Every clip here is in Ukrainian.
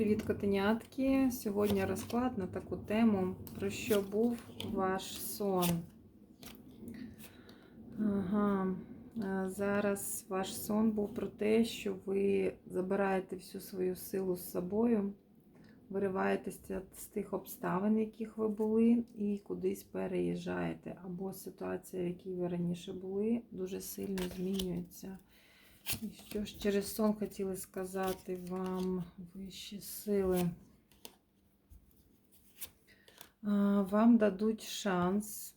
Привіт, котенятки! Сьогодні розклад на таку тему, про що був ваш сон. Ага. Зараз ваш сон був про те, що ви забираєте всю свою силу з собою, вириваєтеся з тих обставин, в яких ви були, і кудись переїжджаєте. Або ситуація, в якій ви раніше були, дуже сильно змінюється. І що ж через сон хотіли сказати вам вищі сили? Вам дадуть шанс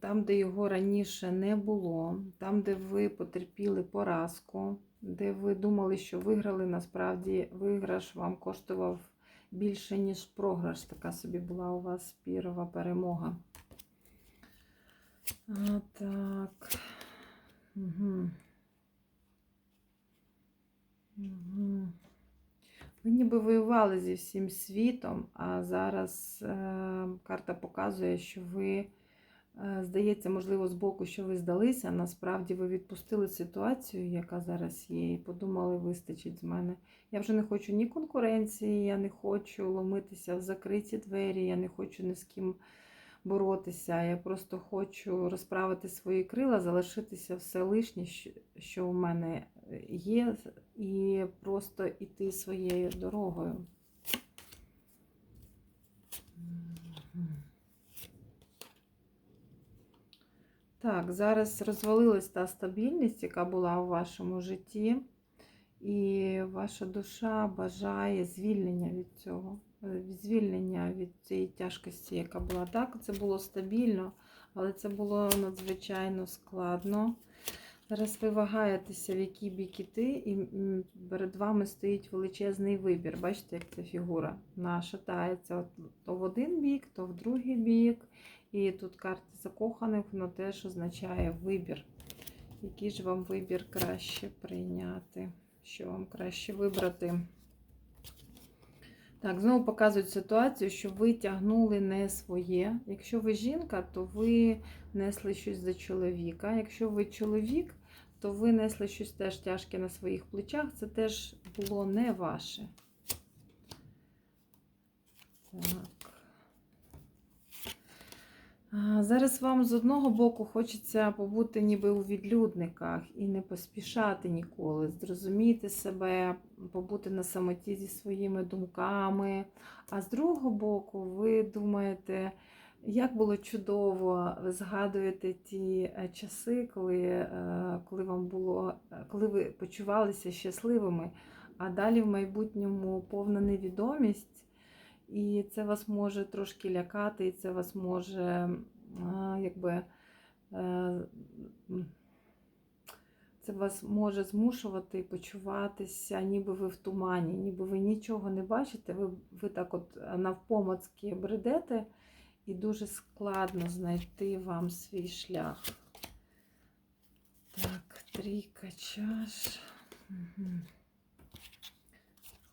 там, де його раніше не було, там, де ви потерпіли поразку, де ви думали, що виграли, насправді виграш вам коштував більше, ніж програш. Така собі була у вас пірова перемога. А, так. Угу. Ви ніби воювали зі всім світом, а зараз е, карта показує, що ви, е, здається, можливо, з боку, що ви здалися, насправді ви відпустили ситуацію, яка зараз є, і подумали, вистачить з мене. Я вже не хочу ні конкуренції, я не хочу ломитися в закриті двері, я не хочу ні з ким боротися. Я просто хочу розправити свої крила, залишитися все лишнє, що- в мене є, і просто йти своєю дорогою. Так, зараз розвалилась та стабільність, яка була у вашому житті, і ваша душа бажає звільнення від цього, е, звільнення від цієї тяжкості, яка була. Так, це було стабільно, але це було надзвичайно складно. Зараз ви вагаєтеся, в який бік іти, і перед вами стоїть величезний вибір. Бачите, як ця фігура вона шатається то в один бік, то в другий бік. І тут карта закоханих, воно теж означає вибір. Який ж вам вибір краще прийняти? Що вам краще вибрати? Так, знову показують ситуацію, що ви тягнули не своє. Якщо ви жінка, то ви несли щось за чоловіка. Якщо ви чоловік, то ви несли щось теж тяжке на своїх плечах. Це теж було не ваше. Так. Зараз вам з одного боку хочеться побути ніби у відлюдниках і не поспішати ніколи, зрозуміти себе, побути на самоті зі своїми думками. А з другого боку, ви думаєте, як було чудово, ви згадуєте ті е, часи, коли, е, коли вам було, е, коли ви почувалися щасливими, а далі в майбутньому повна невідомість. І це вас може трошки лякати, і це вас може якби. е, Це вас може змушувати почуватися, ніби ви в тумані, ніби ви нічого не бачите, ви, ви так от навпомацьки бредете, і дуже складно знайти вам свій шлях. Так, трійка чаш.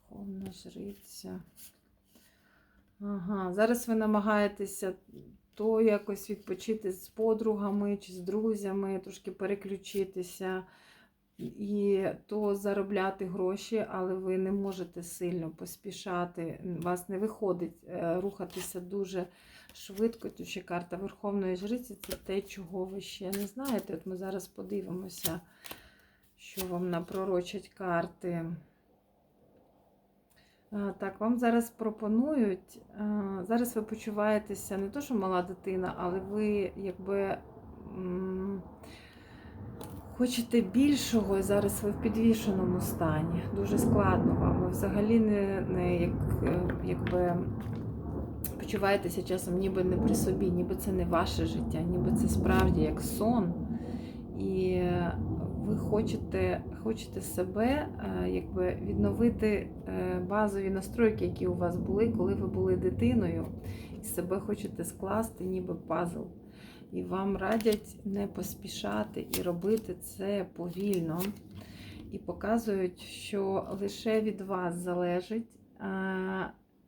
Верховна жриця. Ага, зараз ви намагаєтеся то якось відпочити з подругами чи з друзями, трошки переключитися, і то заробляти гроші, але ви не можете сильно поспішати. Вас не виходить е, рухатися дуже швидко. Тут ще карта Верховної Жриці це те, чого ви ще не знаєте. От ми зараз подивимося, що вам напророчать карти. А, Так, вам зараз пропонують, зараз ви почуваєтеся не то, що мала дитина, але ви якби хочете більшого, і зараз ви в підвішеному стані. Дуже складно вам. Ви взагалі не, не як, е, якби почуваєтеся часом ніби не при собі, ніби це не ваше життя, ніби це справді як сон. І ви хочете, хочете себе е, якби відновити е, базові настройки, які у вас були, коли ви були дитиною, і себе хочете скласти, ніби пазл. І вам радять не поспішати і робити це повільно. І показують, що лише від вас залежить, е,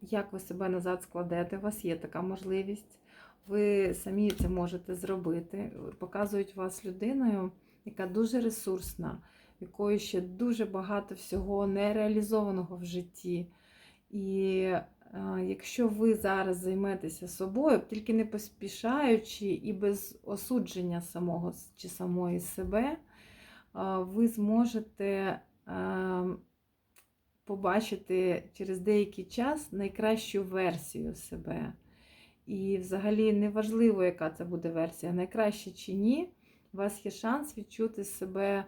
як ви себе назад складете. У вас є така можливість. Ви самі це можете зробити. Показують вас людиною, яка дуже ресурсна, в якої ще дуже багато всього нереалізованого в житті. І е, якщо ви зараз займетеся собою, тільки не поспішаючи і без осудження самого чи самої себе, е, ви зможете е, побачити через деякий час найкращу версію себе. І взагалі неважливо, яка це буде версія, найкраще чи ні, у вас є шанс відчути себе е,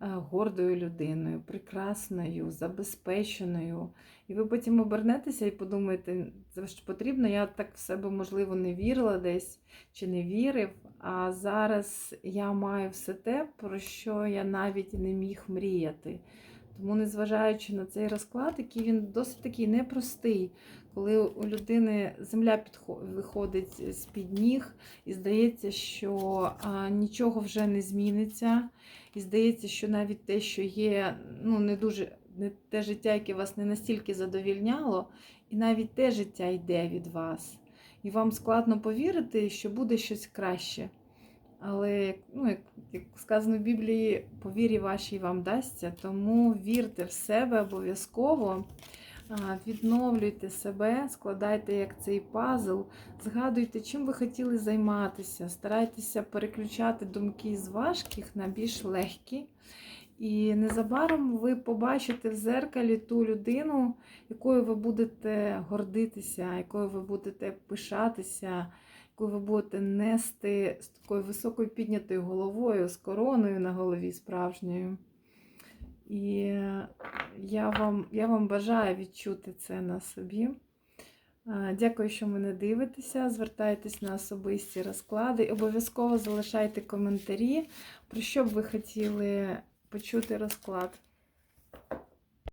гордою людиною, прекрасною, забезпеченою. І ви потім обернетеся і подумаєте, що потрібно, я так в себе, можливо, не вірила десь чи не вірив. А зараз я маю все те, про що я навіть не міг мріяти. Тому, незважаючи на цей розклад, який він досить такий непростий, коли у людини земля виходить з-під ніг, і здається, що а, нічого вже не зміниться, і здається, що навіть те, що є, ну не дуже не те життя, яке вас не настільки задовільняло, і навіть те життя йде від вас. І вам складно повірити, що буде щось краще. Але, ну, як, сказано в Біблії, по вірі вашій вам дасться, тому вірте в себе обов'язково, відновлюйте себе, складайте як цей пазл, згадуйте, чим ви хотіли займатися, старайтеся переключати думки з важких на більш легкі. І незабаром ви побачите в зеркалі ту людину, якою ви будете гордитися, якою ви будете пишатися, якою ви будете нести з такою високою піднятою головою, з короною на голові справжньою. І я вам, я вам бажаю відчути це на собі. Дякую, що мене дивитеся. Звертайтесь на особисті розклади. Обов'язково залишайте коментарі, про що б ви хотіли почути розклад.